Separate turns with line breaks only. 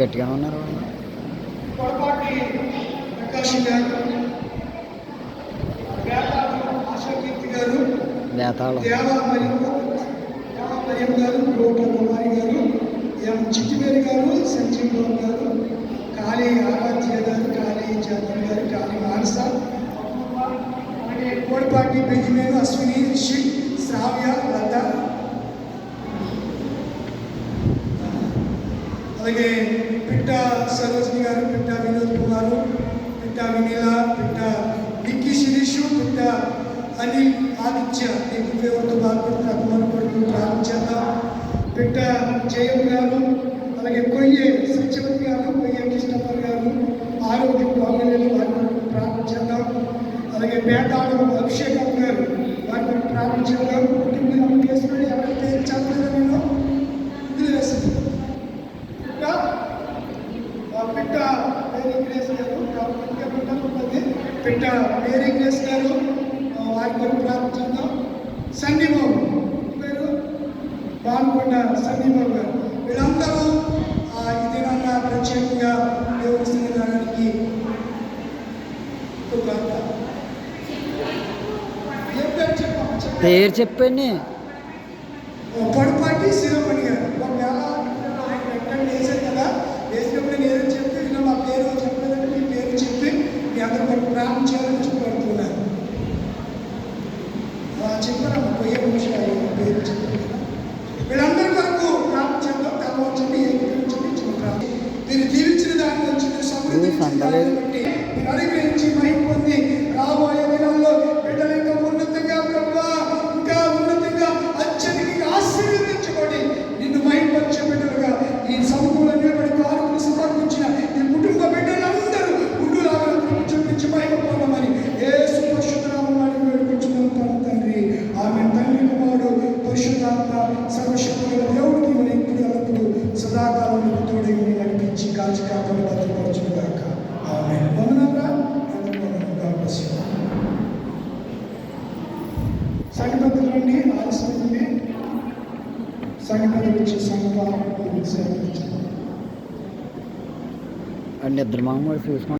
గట్టిగానే ఉన్నారు
ఎం చిట్టివేరి గారు సంజీవ్ బాబు గారు కాళీ ఆరాధ్య గారు కాళీ జాతర గారు కాళీ మానస అలాగే కోడిపాటి బెంజమిన్ అశ్విని రిషి శ్రావ్య లత అలాగే పిట్ట సరోజిని గారు పిట్ట వినోద్ కుమారు పిట్ట వినీల పిట్ట విక్కీ శిరీషు పిట్ట అనిల్ ఆదిత్య. ఈ ఫేవర్తో బాధపడుతున్న అభిమాన కొడుకు ప్రారంభించేద్దాం పిట్ట జయం గారు అలాగే కొయ్యే సత్యవతి గారు కొయ్యే కృష్ణప్పర్ గారు ఆరోగ్యం బాగోలేదు వారిని ప్రారంభించేద్దాం అలాగే పేటాడు అభిషేకం గారు వారిని ప్రారంభించేద్దాం కుటుంబం పిట్ట మేరీ గ్రేస్ గారు ఇంకా పిట్ట ఉంటుంది. పిట్ట మేరీ గ్రేస్ గారు. వారి కొరకు ప్రార్థించాం సందీబాబు పేరు? బాన్కొండ సందీబాబు గారు. వీళ్ళందరూ ఈ దినాన్న ప్రత్యేకంగా సన్నిధానానికి ఒక పేరు చెప్పండి. పొడపాటి శిరోమణి గారు. ఒకవేళ ఆయన వెంటనే వేసారు కదా వేసినప్పుడు మీరు దీవించిన దాని నుంచి మీరు సమృద్ధి. బట్టి మీరు అనుగ్రహించి మహిమ పొంది రాబోయే దినాల్లో బిడ్డల ఉన్నతంగా ప్రభువా ఇంకా ఉన్నతంగా అత్యధికంగా ఆశీర్వదించబడి నిన్ను మహిమపరిచే బిడ్డలుగా ఈ సమూహంలో నిలబడి కారుకు సమర్పించిన ఈ కుటుంబ బిడ్డలందరూ ఉండులాగా ప్రభు చూపించి మహిమ పొందమని ఏ సుపరిశుద్ధరామని వేడుకుంటున్నాం తండ్రి. ఆమె తండ్రి కుమారుడు పరిశుద్ధాత్మ సర్వశక్తుల దేవుడికి ఇప్పుడు సదాకాలం కాచి కాపాడి భద్రపరచును గాక ఆమె వందనారా అందరూ వందనాలు. God bless you. సంఘపతులు నుండి ఆలస్యమైంది సంఘపతులు వచ్చే సంఘ సేవ
అండ్ ఇద్దరు మామూలు చూసుకుంటే